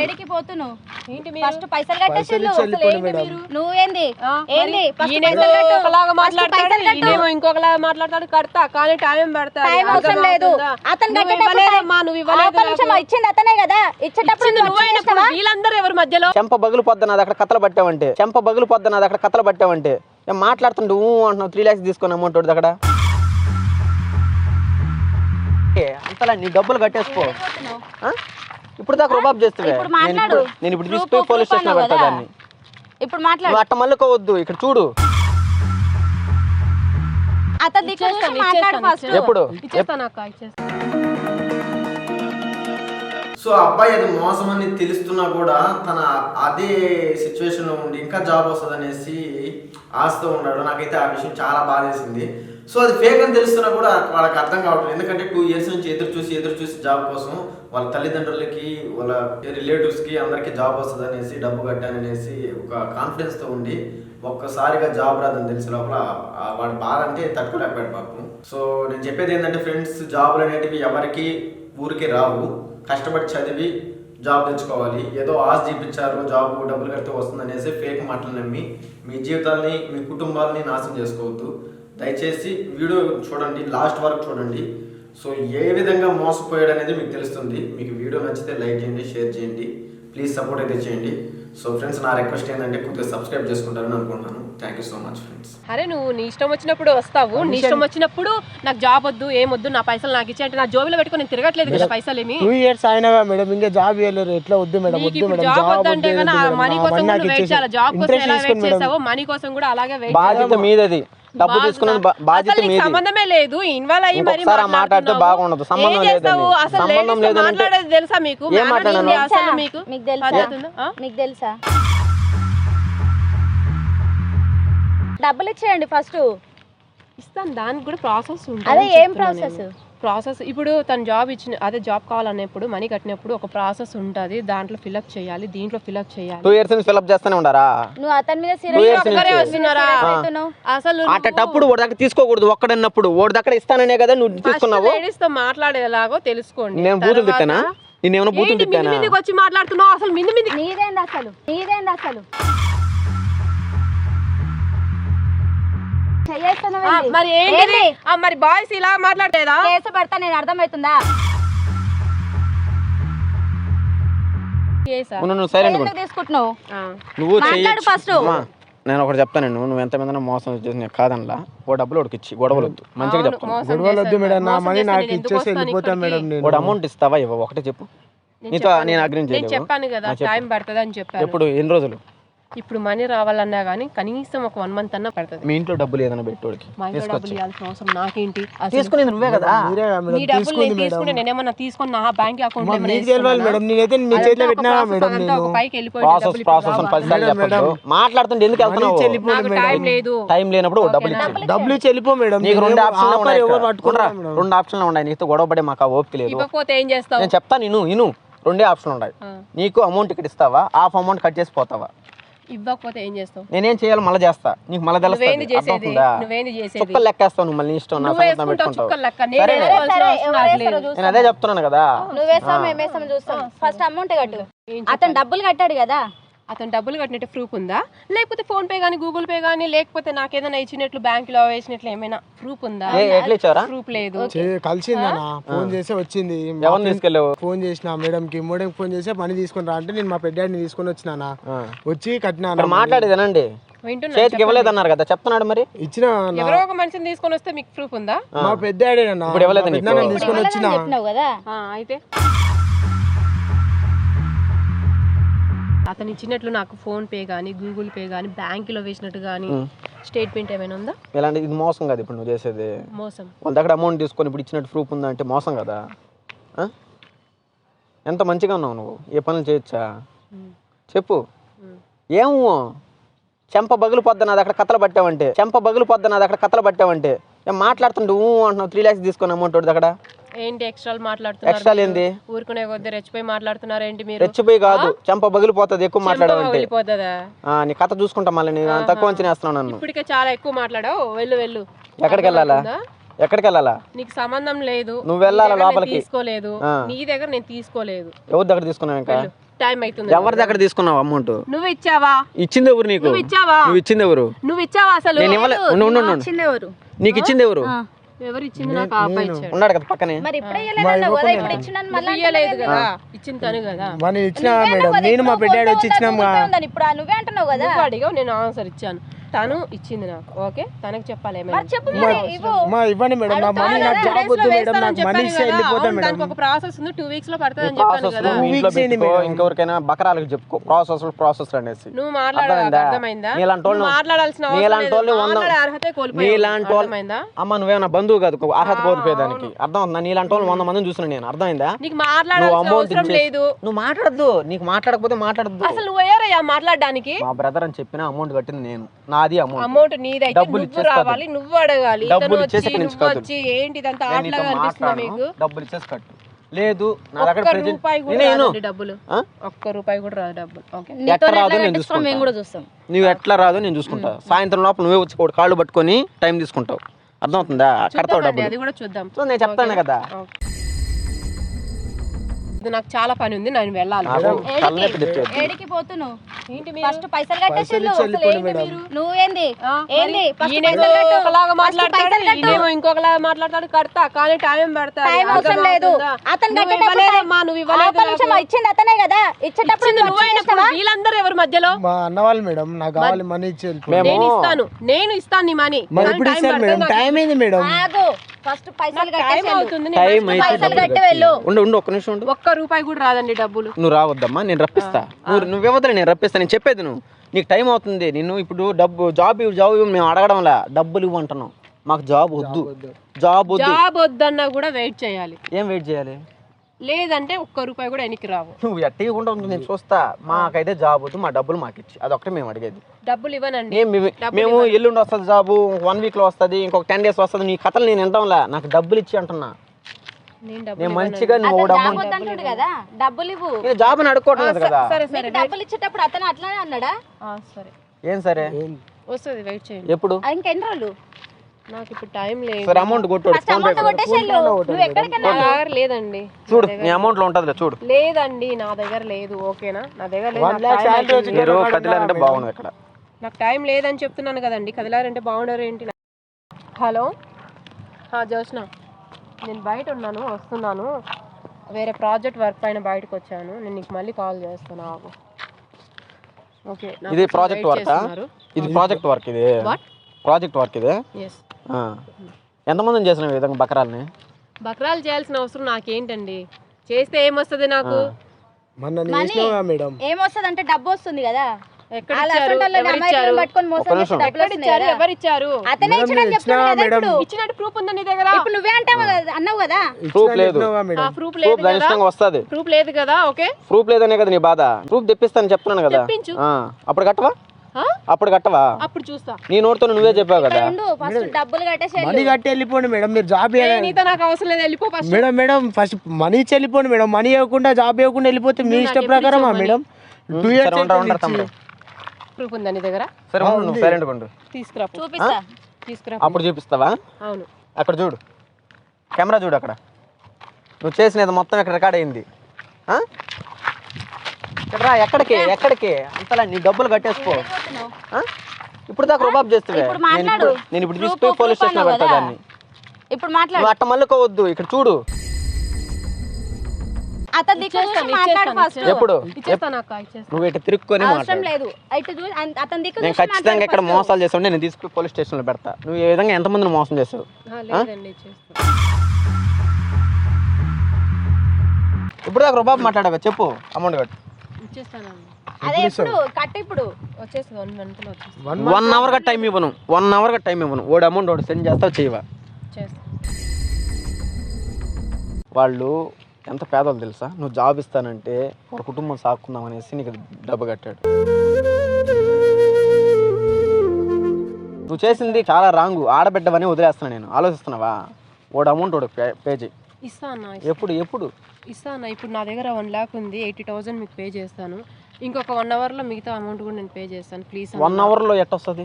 ఏడికి? పోతున్నావు ఫస్ట్ పైసలు కట్టేసిల్లు నువ్వేంది? ఏంది? ఒకలాగా మాట్లాడతాడు. ఇంకొకలాగా మాట్లాడతాడు. కడతా. కానీ టైం పడతా టైం అవసరం లేదు. అతను నువ్వు ఇచ్చింది అతనే కదా? ఇచ్చేటప్పుడు వీళ్ళందరూ ఎవరు మధ్యలో? చెంప బగులు పొద్దున్నది అక్కడ కథలు పట్టావంటే. చెంప బగులు పొద్దున్నది అక్కడ కథలు పట్టావంటే. నేను మాట్లాడుతుంటే ఊ అంటున్నావు త్రీ ల్యాక్స్ తీసుకుని అమౌంట్ అక్కడ. అంతలా నీ డబ్బులు కట్టేసుకో. ఆ? ఇప్పుడు దాకా రుబాబ్ చేస్తావే ఇప్పుడు నేను మాట్లాడు. ఇప్పుడు- నేను ఇప్పుడు Proof, తీసుకుపోయి పోలీస్ స్టేషన్ అన్నావు పెడతా కదా. దాన్ని. ఇప్పుడు మాట్లాడు. నువ్వు అట్ట మళ్ళుకోవద్దు. ఇక్కడ చూడు. అతను దిక్కు చూసి ఇచ్చేస్తాను, మాట్లాడు ఇచ్చేస్తాను, ఫస్ట్ ఎప్పుడు? ఇచ్చేస్తాను అక్క ఇచ్చేస్తాను. సో అబ్బాయి అది మోసం అని తెలుస్తున్నా కూడా తన అదే సిచ్యువేషన్లో ఉండి ఇంకా జాబ్ వస్తుంది అనేసి ఆశతో ఉన్నాడు. నాకైతే ఆ విషయం చాలా బాధేసింది. సో అది ఫేక్ అని తెలుస్తున్నా కూడా వాళ్ళకి అర్థం కావట్లేదు. ఎందుకంటే టూ ఇయర్స్ నుంచి ఎదురు చూసి ఎదురు చూసి జాబ్ కోసం వాళ్ళ తల్లిదండ్రులకి వాళ్ళ రిలేటివ్స్కి అందరికీ జాబ్ వస్తుంది అనేసి డబ్బు కట్టాననేసి ఒక కాన్ఫిడెన్స్తో ఉండి ఒక్కసారిగా జాబ్ రాదని తెలిసిన లోపల వాడు బాధ అంటే తట్టుకోలేకపోయాడు పాపం. సో నేను చెప్పేది ఏంటంటే ఫ్రెండ్స్ జాబులు అనేటివి ఎవరికి ఊరికే రావు. కష్టపడి చదివి జాబ్ తెచ్చుకోవాలి. ఏదో ఆశ చూపించారు జాబ్ డబ్బులు కడితే వస్తుంది అనేసి ఫేక్ మాటలు నమ్మి మీ జీవితాల్ని మీ కుటుంబాలని నాశనం చేసుకోవద్దు. దయచేసి వీడియో చూడండి లాస్ట్ వరకు చూడండి. సో ఏ విధంగా మోసపోయాడు అనేది మీకు తెలుస్తుంది. మీకు వీడియో నచ్చితే లైక్ చేయండి షేర్ చేయండి. ప్లీజ్ సపోర్ట్ అయితే చేయండి. సో ఫ్రెండ్స్ నా రిక్వెస్ట్ ఏంటంటే కొద్దిగా సబ్స్క్రైబ్ చేసుకుంటారని అనుకుంటున్నాను. Thank you so much friends. అరే నువ్వు నీ ఇష్టం వచ్చినప్పుడు వస్తావు. నీ ఇష్టం వచ్చినప్పుడు నాకు జాబ్ వద్దు ఏం వద్దు నా పైసలు నాకు ఇచ్చి అంటే నా జోబిలో పెట్టుకొని నేను తిరగట్లేదు కదా పైసలు ఏమి టూ ఇయర్స్ అయినగా మేడం. ఇంకా జాబ్ ఇవ్వలేరు ఎట్లా వద్దు మేడం వద్దు మేడం. జాబ్ వద్దు మేడం. మనీ కోసం వెయిట్ చేయాలి. జాబ్ కోసం ఎలా వెయిట్. చేసావో మనీ కోసం కూడా అలాగే వెయిట్ బాధ్యత మీదది. డబ్బు తీసుకున్నది బాధ్యత మీది. సంబంధమే లేదు ఇన్వాల్వ్ అయ్యి మరి మాట్లాడితే. బాగుండదు. సంబంధం? అసలు సంబంధం మాట్లాడేది తెలుసా మీకు? ఏం మాట్లాడాను? అసలు మీకు? మీకు తెలుసా? మీకు తెలుసా? డబ్బులు ఇచ్చేయండి ఫస్ట్. ఇస్తాను దానికి కూడా ప్రాసెస్ ఉంటుంది. అదే ఏం ప్రాసెస్ ప్రాసెస్ ఇప్పుడు తను జాబ్ ఇచ్చిన అదే జాబ్ కావాలన్నప్పుడు మనీ కట్టినప్పుడు ఒక ప్రాసెస్ ఉంటుంది. దాంట్లో ఫిల్అప్ చేయాలి దీంట్లో ఫిల్అప్ చేయాలి. టూ ఇయర్స్ నుంచి ఫిల్అప్ చేస్తూనే ఉండారా? నువ్వు అతని మీద Two years సీరియస్ నుంచి. వస్తున్నారా? అసలు అట్టప్పుడు వాడి దగ్గర తీసుకోకూడదు ఒక్కడన్నప్పుడు. వాడి దగ్గర ఇస్తాననే కదా నువ్వు తీసుకున్నావు. లేడీస్తో మాట్లాడేలాగో తెలుసుకోండి. నేను బూతులు తర్వాత- తిట్టానా? నేనేమైనా బూతులు ఏంటి మింది తిట్టానా? మిందికి వచ్చి మాట్లాడుతున్నావు? అసలు మింది మింది నీదేంది అసలు? నీదేంది అసలు? మరి? మరి బాయ్స్ ఇలా మాట్లాడేదా కేసు పెడతా నేను అర్థమవుతుందా? నువ్వు సైలెంట్ తీసుకుంటున్నావు? మాట్లాడు. అమ్మా, నేను ఒకటి చెప్తాను నువ్వు ఎంత మీద మోసం చేసి నేను కాదనలా. ఓ డబ్బులు ఒకటి ఇచ్చి గొడవలు వద్దు. మంచిగా చెప్తాను గొడవలు వద్దు. మేడం నా మనీ నాకు ఇచ్చేసి వెళ్ళిపోతాను? మేడం నేను. వాడు అమౌంట్ ఇస్తావా? ఇవ్వ. ఒకటే చెప్పు. నేను నీతో చెప్పాను. నేను అగ్రి చెప్పాను కదా. టైం పడుతుంది అని చెప్పాను. ఎప్పుడు? ఎన్ని రోజులు? ఇప్పుడు మనీ రావాలన్నా కానీ కనీసం ఒక వన్ మంత్ అన్నా పడుతుంది. మీ ఇంట్లో డబ్బులు ఏదైనా పెట్టోడికి మా ఇంట్లో డబ్బులు ఇవ్వాల్సిన అవసరం నాకేంటి? అసలు తీసుకునేది నువ్వే కదా? మీరే నీ మేడం డబ్బులు తీసుకుంది నేను మేడం. తీసుకుంటే నేనేమన్నా తీసుకొని నా బ్యాంక్ అకౌంట్ మా మీకు తెలియాలి మేడం నేనైతే మీ చేతిలో పెట్టినా మేడం నేను? పైకి వెళ్ళిపోయి ప్రాసెస్ ప్రాసెస్ అని పదిసార్లు చెప్పదు మాట్లాడుతుంటే ఎందుకు వెళ్తున్నావు? మనీ చెల్లిపోండి నాకు టైం లేదు. టైం లేనప్పుడు డబ్బులు ఇచ్చి డబ్బులు వెళ్ళిపో మేడం నీకు రెండు నేనేం ఆప్షన్లు ఉన్నాయి ఎవరు ఇక్కడ. పట్టుకున్నారా ఉండరా? మేడం. రెండు ఆప్షన్లు ఉన్నాయి. నీతో గొడవ పడే మాకు ఆ ఓపిక లేదు. ఇవ్వకపోతే ఏం చేస్తావు? నేను చెప్తాను ఇను ఇను. రెండే ఆప్షన్ ఉన్నాయి. నీకు అమౌంట్ ఇక్కడ ఇస్తావా? హాఫ్ అమౌంట్ కట్ చేసి పోతావా? ఇవ్వకపోతే ఏం చేస్తావు? నేనేం చేయాలి? మళ్ళీ చేస్తా. నీకు మళ్ళీ నువ్వేంది చేసేది? నువ్వేంది చేసేది? చుక్కలు లెక్కేస్తావు నువ్వు మళ్ళీ ఇష్టం నా సంగతి వేసుకుంటావు పెట్టుకుంటావు చుక్కలు లెక్క. నేను అదే చెప్తున్నాను కదా. నువ్వు వేస్తావు మేము వేస్తాం చూస్తాం. ఫస్ట్ అమౌంట్ కట్టు. అతను డబ్బులు కట్టాడు కదా. అతను డబ్బులు కట్టినట్టు ప్రూఫ్ ఉందా? లేకపోతే ఫోన్ పే కానీ గూగుల్ పే కానీ లేకపోతే నాకేదైనా ఇచ్చినట్లు బ్యాంకులో వేసినట్లు ఏమైనా ప్రూఫ్ ఉందా? ప్రూఫ్ లేదు. చే- కలిసిందనా ఫోన్ చేసి వచ్చింది. ఫోన్ చేసిన మేడం కి మేడం ఫోన్ చేసి పని తీసుకుని రా అంటే నేను మా పెద్దాడిని తీసుకొని వచ్చినానా. ఆ. వచ్చి కట్టినా మాట్లాడేదేనండి చేతికి ఇవ్వలేదన్నారు కదా చెప్తున్నాడు మరి? ఇచ్చిన ఎవరో ఒక మనిషిని తీసుకొని వస్తే మీకు ప్రూఫ్ ఉందా? మా పెద్దాడే అన్న ఇప్పుడు తీసుకొని వచ్చిన. ఇవ్వలేదని ఆ, అయితే. అతను ఇచ్చినట్లు నాకు ఫోన్ పే కానీ గూగుల్ పే కానీ బ్యాంకులో వేసినట్టు కానీ స్టేట్మెంట్ ఏమైనా ఉందా? ఇలాంటి ఇది మోసం కదా ఇప్పుడు నువ్వు చేసేది. మోసం. వాళ్ళ దగ్గర అమౌంట్ తీసుకొని ఇప్పుడు ఇచ్చినట్టు ప్రూఫ్ ఉందా అంటే మోసం కదా? ఎంత మంచిగా ఉన్నావు నువ్వు? ఏ పనులు చేయొచ్చా? చెప్పు. ఏమో చెంప బగులు పొద్దున్నది అక్కడ కథలు పట్టావంటే. చెంప బగులు పొద్దున్నది అక్కడ కథలు పట్టావంటే. ఏం మాట్లాడుతుంటే ఊ అంటున్నావు? త్రీ ల్యాక్స్ తీసుకొని అమౌంట్ వాడి దగ్గర ఏంటి ఎక్స్ట్రాలు మాట్లాడుతున్నారు ఎక్స్ట్రా ఏంది? ఊరుకునే కొద్ది రెచ్చిపోయి మాట్లాడుతున్నారు ఏంటి మీరు? రెచ్చిపోయి కాదు చెంప బగులు పోతుంది ఎక్కువ వెళ్ళిపోతుందా ఆ, నీ కథ చూసుకుంటా మళ్ళీ నేను తక్కువ అంచనా వేస్తున్నావు నన్ను. ఇప్పటికే చాలా ఎక్కువ మాట్లాడావు. వెళ్ళు వెళ్ళు. ఎక్కడికి వెళ్ళాలా? ఎక్కడికి వెళ్ళాలా? నీకు సంబంధం లేదు. నువ్వు వెళ్ళాలా లోపలికి? తీసుకోలేదు. నీ దగ్గర నేను తీసుకోలేదు. ఎవరి దగ్గర తీసుకున్నావు ఇంకా? టైం అవుతుంది. ఎవరి దగ్గర తీసుకున్నావు అమౌంట్? నువ్వు ఇచ్చావా? ఇచ్చింది ఎవరు నీకు? నువ్వు ఇచ్చావా? నువ్వు ఇచ్చింది ఎవరు? నువ్వు ఇచ్చావా అసలు? నేను ఇవ్వలే. ఉండు, ఉండు, ఉండు, ఉండు. వచ్చింది ఎవరు? నీకు ఇచ్చింది ఎవరు? ఎవరు ఇచ్చింది నాకు ఆ అబ్బాయి ఇచ్చాడు. ఉన్నాడు కదా పక్కనే. మరి ఇప్పుడే కదా ఇప్పుడు ఇచ్చినాను మళ్ళీ నువ్వు ఇయ్యలేదు కదా. ఇచ్చింది తను కదా. మనం ఇచ్చిన మేడం నేను మా పెద్దాడు వచ్చి ఇచ్చినాం ఇప్పుడు ఆ నువ్వే అంటున్నావు కదా. నేను ఆన్సర్ ఇచ్చాను. తను ఇచ్చింది నాకు. ఓకే? తనకి చెప్పాలి ఏమైనా? మరి చెప్పు మరి ఇవ్వు. మా ఇవ్వండి మేడం నా మనీ నాకు జాబ్ వద్దు మేడం నాకు మనీ ఇస్తే వెళ్ళిపోతా మేడం దానికి ఒక ప్రాసెస్ ఉంది టూ వీక్స్లో పడుతుంది అని చెప్పాను కదా. మేడం. ఇంకెవరికైనా బకరాలకు చెప్పుకో ప్రాసెస్ ప్రాసెస్ అనేసి. నువ్వు మాట్లాడాలి అర్థమైందా? అర్థమైందా? నీలాంటి వాళ్ళు- నువ్వు మాట్లాడాల్సిన అవసరం నీలాంటి లేదు. వాళ్ళు వంద మాట్లాడే అర్హతే కోల్పోయావు. నీలాంటి వాళ్ళు అర్థమైందా? అమ్మ నువ్వేమన్నా బంధువు కాదు అర్హత కోల్పోయేదానికి. అర్థం అవుతుందా నీలాంటి వాళ్ళు వంద మందిని చూసిన నేను అర్థమైందా? నీకు నువ్వు మాట్లాడాల్సిన అవసరం లేదు. నువ్వు మాట్లాడద్దు నీకు మాట్లాడకపోతే మాట్లాడద్దు. అసలు నువ్వు ఎవరయ్యా మాట్లాడడానికి? మా బ్రదర్ అని చెప్పిన అమౌంట్ కట్టింది నేను. నాది అమౌంట్ డబ్బులు నువ్వు రావాలి నువ్వు అడగాలి. డబ్బులు ఇచ్చేసి నువ్వు. వచ్చి ఏంటి ఇదంతా మీకు? డబ్బులు ఇచ్చేసి కట్టు. లేదు నా దగ్గర నేను డబ్బులు? ఒక్క రూపాయి కూడా రాదు డబ్బులు. ఓకే. ఎట్లా రాదో ఎట్లా నేను కట్టించుకోవడం మేము చూసుకుంటా కూడా చూస్తాం. నువ్వు ఎట్లా రాదో నేను చూసుకుంటా. సాయంత్రం లోపల నువ్వే వచ్చి కాళ్ళు పట్టుకొని టైం తీసుకుంటావు. అర్థమవుతుందా? కడతావు డబ్బులు. అది కూడా చూద్దాం. సో నేను చెప్తాను కదా. ఓకే. ఇది నాకు చాలా పని ఉంది నేను వెళ్ళాలి. ఏడికి? పోతున్నావు? ఏంటి ఫస్ట్ పైసలు కట్టేసిల్లు నువ్వేంది? ఏంది? మరి. ఒకలాగా మాట్లాడతాడు. ఈయనేమో ఇంకొకలాగా మాట్లాడతాడు కడతా. కానీ టైం పడతా టైం అవసరం లేదు. అతను కట్టేటప్పుడు ఇవ్వలేదమ్మా నువ్వు ఇవ్వలేదు నిమిషం. ఇచ్చింది అతనే కదా. ఇచ్చేటప్పుడు ఇచ్చింది వీళ్ళందరూ ఎవరు మధ్యలో? మా అన్న వాళ్ళు మేడం నాకు కావాలి మనీ ఇచ్చి వెళ్ళిపోండి. మేము నేను ఇస్తాను. నేను ఇస్తాను నీ మనీ. టైం అయింది మేడం. ఫస్ట్ పైసలు టైం కట్టేసి నేను. ఉండు ఉండు ఒక్క నిమిషం ఉండు. ఒక్క రూపాయి కూడా రాదండి డబ్బులు. నువ్వు రావద్దమ్మా నేను రప్పిస్తా. నువ్వు నువ్వు ఇవ్వదులే నేను రప్పిస్తా. నేను చెప్పేది నువ్వు. నీకు టైం అవుతుంది. నిన్ను ఇప్పుడు డబ్బు జాబ్ జాబ్ ఇవ్వు మేము అడగడంలా డబ్బులు ఇవ్వు అంటున్నాం మాకు జాబ్ వద్దు. జాబ్ వద్దు. జాబ్ వద్దన్నా కూడా వెయిట్ చేయాలి. ఏం వెయిట్ చేయాలి? లేదంటే ఒక్క రూపాయి కూడా వెనక్కి రావు. నువ్వు ఎట్టకుండా ఉంటుంది నేను చూస్తా. మాకైతే జాబ్ వద్దు మా డబ్బులు మాకు ఇచ్చి అదొకటి మేము అడిగేది. డబ్బులు ఇవ్వనండి. మేము- మేము ఎల్లుండి వస్తుంది జాబు వన్ వీక్లో వస్తుంది ఇంకొక టెన్ డేస్ వస్తుంది నీ కథలు నేను వింటాంలా. నాకు డబ్బులు ఇచ్చి అంటున్నా. నేను డబ్బులు నేను మంచిగా నువ్వు వద్దంటుడు కదా డబ్బులు ఇవ్వు. నేను జాబ్ అని అడుక్కోవట్లేదు కదా. సరే సరే డబ్బులు ఇచ్చేటప్పుడు అతను అట్లానే అన్నాడా? ఆ, సరే. ఏం సరే? వస్తుంది వెయిట్ చేయండి. ఎప్పుడు? ఇంకెన్ని రోజులు? నాకు ఇప్పుడు టైం లేదు. సరే అమౌంట్ కొట్టాడు ఫస్ట్ అమౌంట్ కొట్టేసేళ్ళు నువ్వు ఎక్కడికన్నా నా దగ్గర లేదండి. చూడు నీ అమౌంట్లో ఉంటుందిలే చూడు. లేదండి నా దగ్గర లేదు. ఓకేనా? నా దగ్గర లేదు. నాకు. వచ్చి మీరు కదిలారంటే బాగుంది ఇక్కడ. నాకు టైం లేదని చెప్తున్నాను కదండి. కదిలారంటే బాగుండరు ఏంటి? హలో? జోష్న నేను బయట ఉన్నాను వస్తున్నాను. వేరే ప్రాజెక్ట్ వర్క్ పైన బయటకు వచ్చాను. నేను నీకు మళ్ళీ కాల్ చేస్తాను ఆగు. ఓకే ఇది ప్రాజెక్ట్ వర్క్? ఇది ప్రాజెక్ట్ వర్క్ ఇది. What? ప్రాజెక్ట్ వర్క్ ఇది. ఎంతమందిని చేసిన ఈ విధంగా బకరాల్ని? బక్రాలు చేయాల్సిన అవసరం నాకేంటండి? చేస్తే ఏమొస్తుంది నాకు? ఏమొస్తుంది అంటే డబ్బు వస్తుంది కదా. ఇచ్చినట్టు ప్రూఫ్ ఉందా నీ దగ్గర? ఇప్పుడు నువ్వే అంటావు కదా అన్నావు కదా. ప్రూఫ్ లేదు. ప్రూఫ్ లేదు వస్తుంది. ప్రూఫ్ లేదు కదా ఓకే. ప్రూఫ్ లేదనే కదా నీ బాధ. ప్రూఫ్ తెప్పిస్తాను చెప్తున్నాను కదా. అప్పుడు కట్టవా? అప్పుడు కట్టవా? అప్పుడు చూస్తా. నీ నోటితో నువ్వే చెప్పావు కదా? ఉండు ఫస్ట్ డబ్బులు కట్టేసి మనీ కట్టి వెళ్ళిపోండి మేడం మీరు జాబ్ ఏ, నీతో నాకు అవసరం లేదు వెళ్ళిపో first madam madam first money ఇచ్చి వెళ్ళిపోండి మేడం మనీ ఇవ్వకుండా జాబ్ ఇవ్వకుండా వెళ్ళిపోతే మీ ఇష్ట ప్రకారమా మేడం? టూ సరే ఉండరా ఉండరా తమ్ముడు. ప్రూఫ్ ఉందా నీ దగ్గర? సరే ఉండు నువ్వు సైలెంట్ ఉండు. తీసుకురా పో. చూపిస్తా తీసుకురా అప్పుడు చూపిస్తావా? అవును. అక్కడ చూడు. కెమెరా చూడు అక్కడ. నువ్వు చేసినది మొత్తం ఇక్కడ రికార్డ్ అయింది. ఆ? ఇక్కడ రా ఎక్కడికి? ఎక్కడికి? అంతలా నీ డబ్బులు కట్టేసుకో? ఇప్పుడు దాకా రుబాబ్ చేస్తావే ఇప్పుడు నేను మాట్లాడు. ఇప్పుడు నేను ఇప్పుడు Proof, తీసుకుపోయి పోలీస్ అన్నావు పెడతా. దాన్ని. ఇప్పుడు మాట్లాడు. అట్ట మళ్ళుకోవద్దు. ఇక్కడ చూడు. ఎప్పుడు? నువ్వు ఇటు తిరుక్కొని నేను ఖచ్చితంగా ఇక్కడ మోసాలు చేస్తుంటే నేను తీసుకుని పోలీస్ స్టేషన్లో పెడతా. నువ్వు ఏ విధంగా ఎంతమందిని మోసం చేసావు? ఇప్పుడు దాకా రుబాబ్ మాట్లాడవా? చెప్పు. అమౌంట్ కట్టు. అదే ఇప్పుడు కట్టు ఇప్పుడు వచ్చేస్తుంది వన్ మంత్లో వచ్చేస్తుంది. వన్ వన్ అవర్గా టైం ఇవ్వను. వన్ అవర్గా టైం ఇవ్వను. ఓడి అమౌంట్ ఒకటి సెండ్ చేస్తావు చేయవా? చేస్తా. వాళ్ళు ఎంత పేదలు తెలుసా? నువ్వు జాబ్ ఇస్తానంటే వాళ్ళ కుటుంబం సాక్కుందాం అనేసి నీకు డబ్బు కట్టాడు. నువ్వు చేసింది చాలా రాంగు ఆడబిడ్డవని వదిలేస్తున్నా నేను. ఆలోచిస్తున్నావా? ఓడి అమౌంట్ ఒకటి పే పే చేయి. ఇస్తా అన్న ఎప్పుడు ఎప్పుడు? ఇస్తా అన్న ఇప్పుడు నా దగ్గర వన్ ల్యాక్ ఉంది ఎయిటీ థౌసండ్ మీకు పే చేస్తాను. ఇంకొక వన్ అవర్లో మిగతా అమౌంట్ కూడా నేను పే చేస్తాను ప్లీజ్ వన్ అవర్లో ఎట్ట వస్తుంది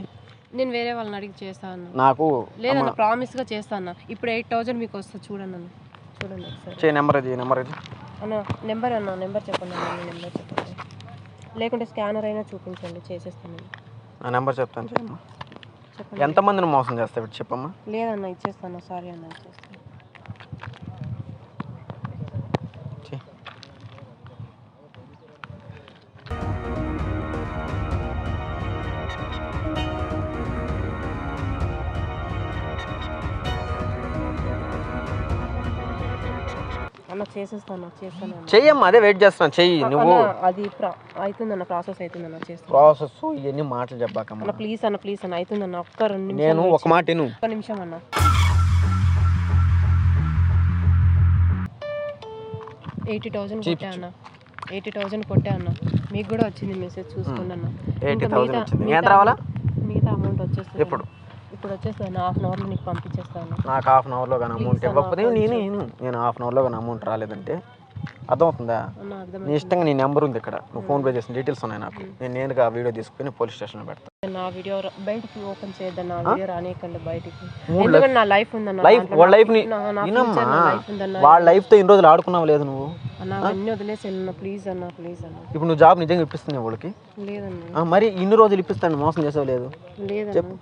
నేను వేరే వాళ్ళని అడిగి చేస్తాను నాకు లేదన్న ప్రామిస్గా చేస్తాను ఇప్పుడు ఎయిట్ థౌజండ్ మీకు వస్తుంది చూడండి అన్న. చూడండి ఒకసారి. నెంబర్ ఇది నెంబర్ ఇది. అన్న నెంబర్ అన్న నెంబర్ చెప్పండి అన్న నెంబర్ చెప్పండి. లేకుంటే స్కానర్ అయినా చూపించండి చేసేస్తాను. ఆ నెంబర్ చెప్తాను చెప్పండి. ఎంతమందిని మోసం చేస్తావు చెప్పమ్మా? లేదన్న ఇచ్చేస్తాను సారీ అన్న ఇచ్చేస్తాను. చేసేస్తాను చేస్తాను అన్న. చెయ్యమ్మా అదే వెయిట్ చేస్తున్నాను చెయ్యి నువ్వు. అన్న, అది అవుతుందన్న ప్రాసెస్ అవుతుందన్న చేస్తాను ప్రాసెస్ ఇవన్నీ మాటలు చెప్పాకమ్మా. అన్న ప్లీజ్ అన్న ప్లీజ్ అన్న అవుతుందన్న ఒక్క రెండు నిమిషం నేను ఒక మాట విను. ఒక్క నిమిషం అన్న. ఎయిటీ థౌజండ్ కొట్టా అన్న. ఎయిటీ థౌజండ్ కొట్టా అన్న. మీకు కూడా వచ్చింది మెసేజ్ చూసుకోండి అన్న. ఎయిటీ థౌసండ్ వచ్చింది. ఎంత రావాలా మిగతా అమౌంట్ వచ్చేస్తుంది. ఎప్పుడు? ఇప్పుడు వచ్చేస్తుంది హాఫ్ అన్ అవర్లో నీకు పంపించేస్తాను. నాకు హాఫ్ అన్ అవర్లో కానీ అమౌంట్ ఇవ్వకపోతే నేను నేను నేను హాఫ్ అన్ అవర్లో కానీ అమౌంట్ రాలేదంటే అర్థమవుతుందా? నీ ఇష్టంగా నీ నెంబర్ ఉంది ఇక్కడ. నువ్వు ఫోన్ పే చేసిన డీటెయిల్స్ ఉన్నాయి నాకు. నేను నేనుగా వీడియో తీసుకుని పోలీస్ స్టేషన్లో పెడతాను నా వీడియో బయటికి ఓపెన్ చేయొద్దు నా వీడియో రానియకండి బయటికి. ఎందుకంటే నా లైఫ్ ఉందన్న లైఫ్ వాళ్ళ నా వినమ్మా. వాళ్ళ లైఫ్తో ఇన్ని రోజులు ఆడుకున్నావు లేదు నువ్వు? అన్న అవన్నీ వదిలేసి అన్న ప్లీజ్ అన్న ప్లీజ్ అన్న. ఇప్పుడు నువ్వు జాబ్ నిజంగా ఇప్పిస్తున్నావు వాళ్ళకి? లేదన్న. ఆ, మరి ఇన్ని రోజులు ఇప్పిస్తాను మోసం చేసావు లేదు? లేదన్న. చెప్పు.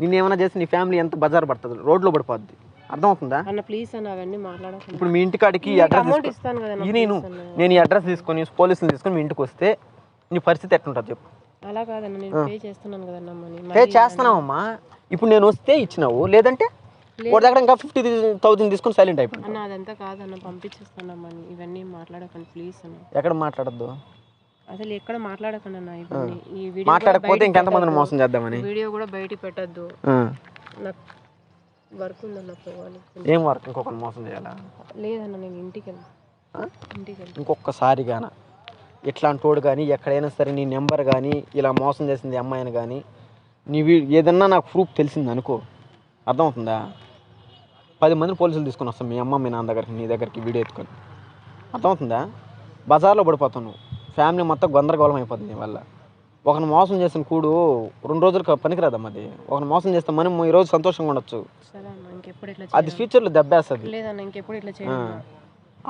నిన్ను ఏమైనా చేసి నీ ఫ్యామిలీ ఎంత బజార్ పడుతుంది? రోడ్లో పడిపోద్ది. అర్థమవుతుందా? అన్న ప్లీజ్ అన్న అవన్నీ మాట్లాడకండి ఇప్పుడు మీ ఇంటికాడికి అమౌంట్ ఇస్తాను కదా నేను నేను ఈ అడ్రస్ తీసుకొని పోలీసులు తీసుకొని మీ ఇంటికి వస్తే నీ పరిస్థితి ఎట్లుంటుంది చెప్పు. అలా కాదన్న నేను పే చేస్తున్నాను కదన్న మనీ పే చేస్తున్నావమ్మా. ఇప్పుడు నేను వస్తే ఇచ్చినావు లేదంటే వాడి దగ్గర ఇంకా ఫిఫ్టీ థౌసండ్ తీసుకొని సైలెంట్ అయిపోయింది అన్న అదంతా కాదన్న పంపించేస్తాను మనీ ఇవన్నీ మాట్లాడకండి ప్లీజ్ అన్న. ఎక్కడ మాట్లాడద్దు? అసలు ఎక్కడ మాట్లాడకండి అన్న ఇవన్నీ. ఈ వీడియో మాట్లాడకపోతే ఇంకెంతమందిని మోసం చేద్దామని? వీడియో కూడా బయటికి పెట్టద్దు. ఆ. నాకు వర్క్ ఉందన్న పోవాలి. ఏం వర్క్ ఇంకొకరిని మోసం చేయాలా? లేదన్న నేను ఇంటికి ఇంటికి ఇంకొకసారి గాన? ఇట్లాంటి వాడు కానీ ఎక్కడైనా సరే నీ నెంబర్ కానీ ఇలా మోసం చేసింది అమ్మాయిని కానీ నీ వీ ఏదన్నా నాకు ప్రూఫ్ తెలిసింది అనుకో. అర్థమవుతుందా? పది మంది పోలీసులు తీసుకొని వస్తాం మీ అమ్మ మీ నాన్న దగ్గరికి నీ దగ్గరికి వీడియో ఎత్తుకొని. అర్థమవుతుందా? బజార్లో పడిపోతావు నువ్వు. ఫ్యామిలీ మొత్తం గందరగోళం అయిపోతుంది వల్ల. ఒకరిని మోసం చేసిన కూడు రెండు రోజులకు పనికిరాదమ్మా అది. ఒకరిని మోసం చేస్తే మనం ఈరోజు సంతోషంగా ఉండొచ్చు. అది ఫ్యూచర్లో దెబ్బేస్తుంది.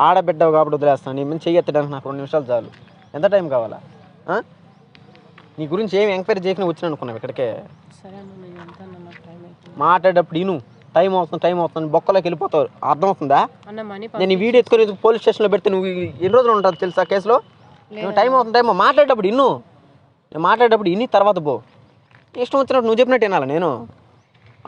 ఆడబిడ్డవు కాబట్టి వదిలేస్తాను. నీ మీద చెయ్యెత్తడానికి నాకు రెండు నిమిషాలు చాలు. ఎంత టైం కావాలా? నీ గురించి ఏం ఎంక్వైరీ చేయకుండా వచ్చిన అనుకున్నావు ఇక్కడికే. మాట్లాడేటప్పుడు ఇను టైం అవుతుంది టైం అవుతుంది. బొక్కలోకి వెళ్ళిపోతావు. అర్థమవుతుందా? నేను ఈ వీడియో ఎత్తుకొని పోలీస్ స్టేషన్లో పెడితే నువ్వు ఎన్ని రోజులు ఉంటుంది తెలుసా కేసులో? టైం అవుతుంది టైం మాట్లాడేటప్పుడు ఇన్ను. నేను మాట్లాడేటప్పుడు ఇన్ని తర్వాత పో. ఇష్టం వచ్చినట్టు నువ్వు చెప్పినట్టు వినాలా నేను.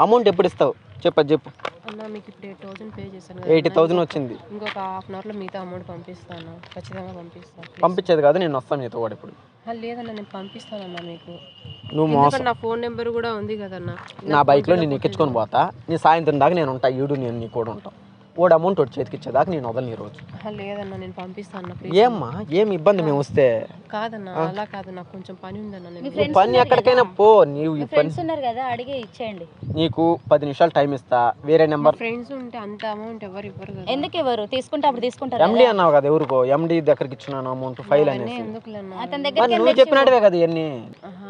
అమౌంట్ ఎప్పుడు ఇస్తావు? చెప్పదు చెప్పు. అన్న మీకు ఇప్పుడు ఎయిట్ థౌసండ్ పే చేశాను కదా ఎయిటీ థౌజండ్ వచ్చింది. ఇంకొక హాఫ్ అన్ అవర్లో మిగతా అమౌంట్ పంపిస్తాను. ఖచ్చితంగా పంపిస్తాను. పంపించేది కాదు నేను వస్తాను నీతో కూడా ఇప్పుడు. లేదన్న నేను పంపిస్తానన్న మీకు. నువ్వు మోసం. ఎందుకంటే నా ఫోన్ నెంబర్ కూడా ఉంది కదన్న. నా బైక్లో నేను ఎక్కించుకొని పోతా. నీ సాయంత్రం దాకా నేను ఉంటా. ఈడు నేను నీ కూడా ఉంటాం. ఓడి అమౌంట్ ఒకటి చేతికి ఇచ్చేదాకా నేను వదలను ఈ రోజు. లేదన్న నేను పంపిస్తాను ప్లీజ్ ఏమ్మా? ఏం ఇబ్బంది మేము వస్తే? కాదన్న అలా కాదు నాకు కొంచెం పని ఉందన్న పని ఎక్కడికైనా పో నీవు ఫ్రెండ్స్ ఉన్నారు కదా అడిగి ఇచ్చేయండి. నీకు పది నిమిషాలు టైం ఇస్తా వేరే నెంబర్ ఫ్రెండ్స్ ఉంటే అంత అమౌంట్ ఎవరు ఇవ్వరు కదా. ఎందుకు ఇవ్వరు? తీసుకుంటే అప్పుడు తీసుకుంటారు ఎండి అన్నావు కదా ఎవరికో ఎండి దగ్గరికి ఇచ్చినాను అమౌంట్ ఫైల్ అనేసి. నువ్వు చెప్పినట్టువే కదా ఇవన్నీ.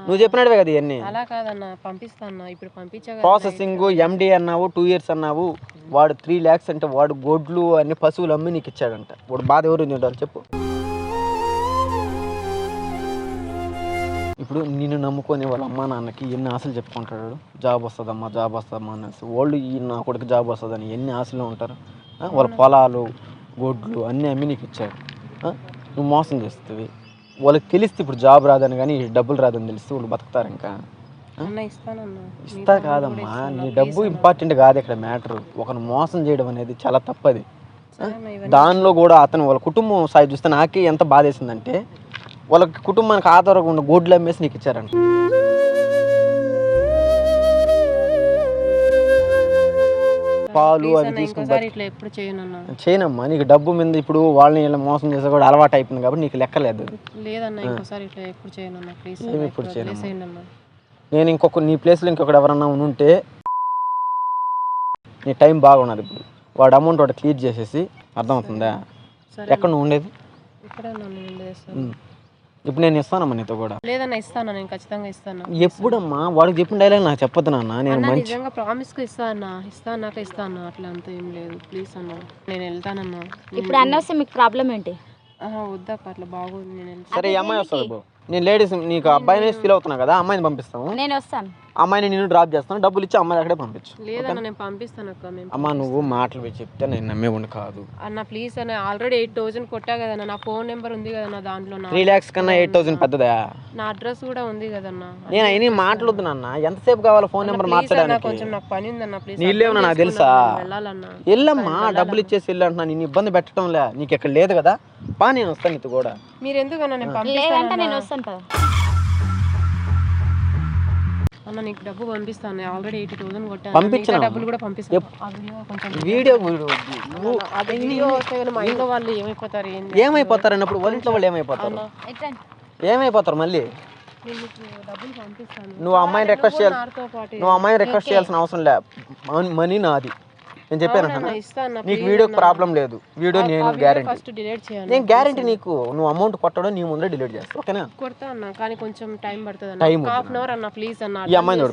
నువ్వు చెప్పినట్టువే కదా ఇవన్నీ అలా కాదన్న పంపిస్తాను ఇప్పుడు పంపించా ప్రాసెసింగ్ ఎండి అన్నావు టూ ఇయర్స్ అన్నావు. వాడు త్రీ ల్యాక్స్ అంటే వాడు గొడ్లు అన్ని పశువులు అమ్మి నీకు ఇచ్చాడంట. వాడు బాధ ఎవరు తింటారు చెప్పు. ఇప్పుడు నిన్ను నమ్ముకొని వాళ్ళ అమ్మా నాన్నకి ఎన్ని ఆశలు చెప్పుకుంటాడు? జాబ్ వస్తుందమ్మా జాబ్ వస్తుందమ్మా అనేసి. వాళ్ళు ఈ నా కొడుకు జాబ్ వస్తుందని ఎన్ని ఆశలు ఉంటారు? వాళ్ళ పొలాలు గొడ్లు అన్నీ అమ్మి నీకు ఇచ్చాడు. నువ్వు మోసం చేస్తుంది వాళ్ళకి తెలిస్తే ఇప్పుడు జాబ్ రాదని కానీ డబ్బులు రాదని తెలిస్తే వాళ్ళు బతుకుతారు ఇంకా. ఇస్తా కాదమ్మా నీ డబ్బు ఇంపార్టెంట్ కాదు ఇక్కడ మ్యాటర్ ఒకరిని మోసం చేయడం అనేది చాలా తప్పది. దానిలో కూడా అతను వాళ్ళ కుటుంబం సాయి చూస్తే నాకే ఎంత బాధేసిందంటే వాళ్ళ కుటుంబానికి ఉన్న గోడ్లు అమ్మేసి నీకు ఇచ్చారంట. పాలు అవి తీసుకుని చేయనమ్మా నీకు డబ్బు మీద ఇప్పుడు వాళ్ళని ఇలా మోసం చేసే కూడా అలవాటు అయిపోయింది కాబట్టి నీకు లెక్కలేదు. లేదన్న ఇంకోసారి ఇట్లా ఎప్పుడు చేయనన్న ప్లీజ్ ఇప్పుడు చేయనమ్మా? నేను ఇంకొక నీ ప్లేస్లో ఇంకొకటి ఎవరన్నా ఉంటే నీ టైం బాగున్నది ఇప్పుడు. వాడు అమౌంట్ వాడు క్లియర్ చేసేసి అర్థమవుతుందా? సరే. ఎక్కడ నువ్వు ఉండేది. ఇప్పుడు నేను ఇస్తానమ్మా నీతో కూడా. లేదన్నా ఇస్తాను నేను ఖచ్చితంగా ఇస్తాను. ఎప్పుడమ్మా? వాడికి చెప్పిన డైలాగ్ నాకు చెప్పొద్దు నాన్న నేను నిజంగా ప్రామిస్కు ఇస్తా అన్న. ఇస్తా అన్నాక ఇస్తా అన్న. అట్లా అంతా ఏం లేదు. ప్లీజ్ అన్న. నేను వెళ్తానన్నా. ఇప్పుడు అన్న వస్తే మీకు ప్రాబ్లం ఏంటి? ఆహా, వద్దాక అట్లా బాగోదు నేను సరే అమ్మాయి వస్తుంది బాబు నేను లేడీస్ నీకు అబ్బాయిని ఫీల్ అవుతున్నా కదా అమ్మాయిని పంపిస్తాము. నేను వస్తాను. అమ్మాయిని నేను డ్రాప్ చేస్తాను డబ్బులు ఇచ్చి అమ్మాయి అక్కడే పంపించు. లేదన్న నేను పంపిస్తాను అక్క మేము అమ్మ నువ్వు మాటలు చెప్తే నేను నమ్మేవాడిని కాదు. అన్న ప్లీజ్ అన్న ఆల్రెడీ ఎయిట్ థౌసండ్ కొట్టా కదన్న నా ఫోన్ నెంబర్ ఉంది కదన్న దాంట్లో నా త్రీ ల్యాక్స్ కన్నా ఎయిట్ థౌసండ్ పెద్దదా? నా అడ్రస్ కూడా ఉంది కదన్న నేను అయినా మాట్లాడొద్దు నాన్న ఎంతసేపు కావాలో ఫోన్ నెంబర్ మార్చడానికి? కొంచెం నాకు పని ఉందన్న ప్లీజ్ నీళ్ళేమన్నా నాకు తెలుసా? వెళ్ళాలన్నా. వెళ్ళమ్మా డబ్బులు ఇచ్చేసి వెళ్ళు అంటున్నా నేను ఇబ్బంది పెట్టడం లే. నీకు ఇక్కడ లేదు కదా? పా నేను వస్తాను నీతో కూడా. మీరు ఎందుకన్నా నేను లేదంటే పంపిస్తాను నేను వస్తాను పద. అన్న నీకు డబ్బు పంపిస్తాను. ఆల్రెడీ ఎయిటీ థౌసండ్ కొట్టాను. పంపించినా? మిగతా డబ్బులు కూడా పంపిస్తాను. ఆ వీడియో కొంచెం వీడియో నువ్వు అది వీడియో వస్తే కానీ మా ఇంట్లో వాళ్ళు ఏమైపోతారు ఏంది ఏమైపోతారు అన్నప్పుడు వాళ్ళ ఇంట్లో వాళ్ళు ఏమైపోతారు? ఎట్లండి ఏమైపోతారు మళ్ళీ? నేను నీకు డబ్బులు పంపిస్తాను. నువ్వు అమ్మాయిని రిక్వెస్ట్ చేయాలి నాతో పాటు. నువ్వు అమ్మాయిని రిక్వెస్ట్ చేయాల్సిన అవసరం లే. మనీ- మనీ నాది. నేను చెప్పాను నీకు వీడియో ప్రాబ్లం లేదు. వీడియో నేను గ్యారంటీ ఫస్ట్ డిలీట్ చేయాలి. నేను గ్యారంటీ నీకు నువ్వు అమౌంట్ కొట్టడం నీ ముందరే డిలీట్ చేస్తావు ఓకేనా? కొడతా అన్న కానీ కొంచెం టైం పడుతుంది అన్న. హాఫ్ అన్ అవర్ అన్న ప్లీజ్ అన్న. ఈ అమ్మాయిని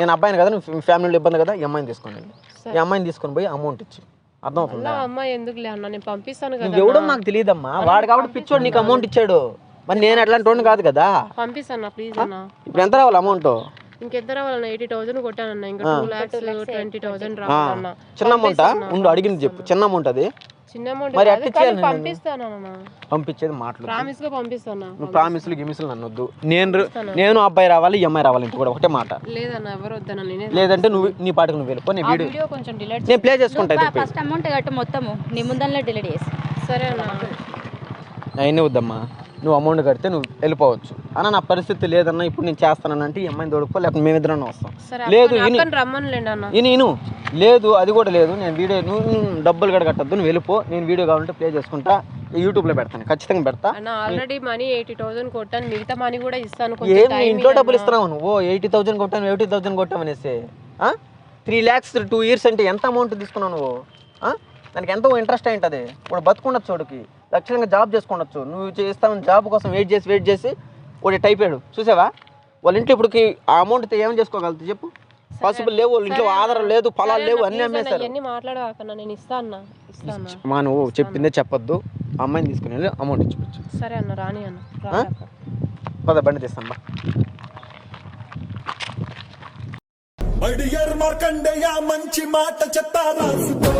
నేను అబ్బాయిని కదా నువ్వు ఫ్యామిలీలో ఇబ్బంది కదా ఈ అమ్మాయిని తీసుకొని వెళ్ళి ఈ అమ్మాయిని తీసుకొని పోయి అమౌంట్ ఇచ్చి. అర్థం అవుతుందా అలా అమ్మాయి ఎందుకులే అన్న నేను పంపిస్తాను కదా ఎవడో నాకు తెలియదమ్మా. వాడు కాబట్టి పిచ్చోడు నీకు అమౌంట్ ఇచ్చాడు. మరి నేను అట్లాంటి వాడిని కాదు కదా. పంపిస్తాను ప్లీజ్ అన్న. ఇప్పుడు ఎంత రావాలి అమౌంట్ ఇంకెంత రావాలన్న ఎయిటీ థౌసండ్ కొట్టానన్న. ఇంకా టూ లాక్స్ ట్వంటీ థౌసండ్ రావాలన్న. చిన్న అమౌంటా? ఉండు అడిగింది చెప్పు. చిన్న అమౌంట్ అది? చిన్న అమౌంట్ మరి ఇచ్చేయాలి? పంపిస్తానన్న. పంపించేది మాటలు ప్రామిస్గా పంపిస్తాను? నువ్వు ప్రామిస్లు గిమిస్లు నన్ను వద్దు. నేను నేను అబ్బాయి రావాలి ఈ అమ్మాయి రావాలి ఇంత కూడా ఒకటే మాట. లేదన్న ఎవరు వద్దన్న నేనే లేదంటే నువ్వు నీ పాటకు నువ్వు వెళ్ళిపో నేను వీడియో కొంచెం డిలీట్ నేను ప్లే చేసుకుంటా ఫస్ట్ అమౌంట్ కట్టు మొత్తము. నీ ముందరలో డిలీట్ చేసి. సరే అన్న అయినా వద్దమ్మా. నువ్వు అమౌంట్ కడితే నువ్వు వెళ్ళిపోవచ్చు. అన్న నా పరిస్థితి లేదన్నా ఇప్పుడు నేను చేస్తానంటే ఈ అమ్మాయిని తోడుకో లేకపోతే మేమిద్దరం వస్తాం. లేదు ఇని ఇని లేదు అది కూడా లేదు. నేను వీడియో నువ్వు డబ్బులు కూడా కట్టద్దు నువ్వు వెళ్ళిపో. నేను వీడియో కావాలంటే ప్లే చేసుకుంటా యూట్యూబ్లో పెడతాను. ఖచ్చితంగా పెడతా. ఆల్రెడీ మనీ ఎయిటీ థౌసండ్ కొట్టాను. మిగతా మనీ కూడా ఇస్తాను ఏం ఇంట్లో డబ్బులు. ఇస్తున్నావు నువ్వు. ఎయిటీ థౌసండ్ కొట్టాను ఎయిటీ థౌసండ్ కొట్టామనేసి త్రీ ల్యాక్స్ టూ ఇయర్స్ అంటే ఎంత అమౌంట్ తీసుకున్నావు నువ్వు? దానికి ఎంతో ఇంట్రెస్ట్ అయి ఉంటుంది? ఇప్పుడు బతుకుండొచ్చు చోటుకి లక్షణంగా జాబ్ చేసుకుండొచ్చు నువ్వు చేస్తావు జాబ్ కోసం వెయిట్ చేసి వెయిట్ చేసి వాడు టైప్ అయ్యాడు. చూసావా? వాళ్ళ ఇంట్లో ఇప్పటికి ఆ అమౌంట్ ఏం చేసుకోగలుగుతావు చెప్పు. పాసిబుల్ లేవు వాళ్ళ ఇంట్లో ఆధారం లేదు పొలాలు లేవు అన్నీ అన్న మా నువ్వు చెప్పిందే చెప్పొద్దు అమ్మాయిని తీసుకుని వెళ్ళి అమౌంట్ ఇచ్చిపోవచ్చు సరే అన్న రాని అన్న. పద బండి తీస్తాను బా. మడియర్ మార్కండేయ మంచి మాట చెత్త రాసుకో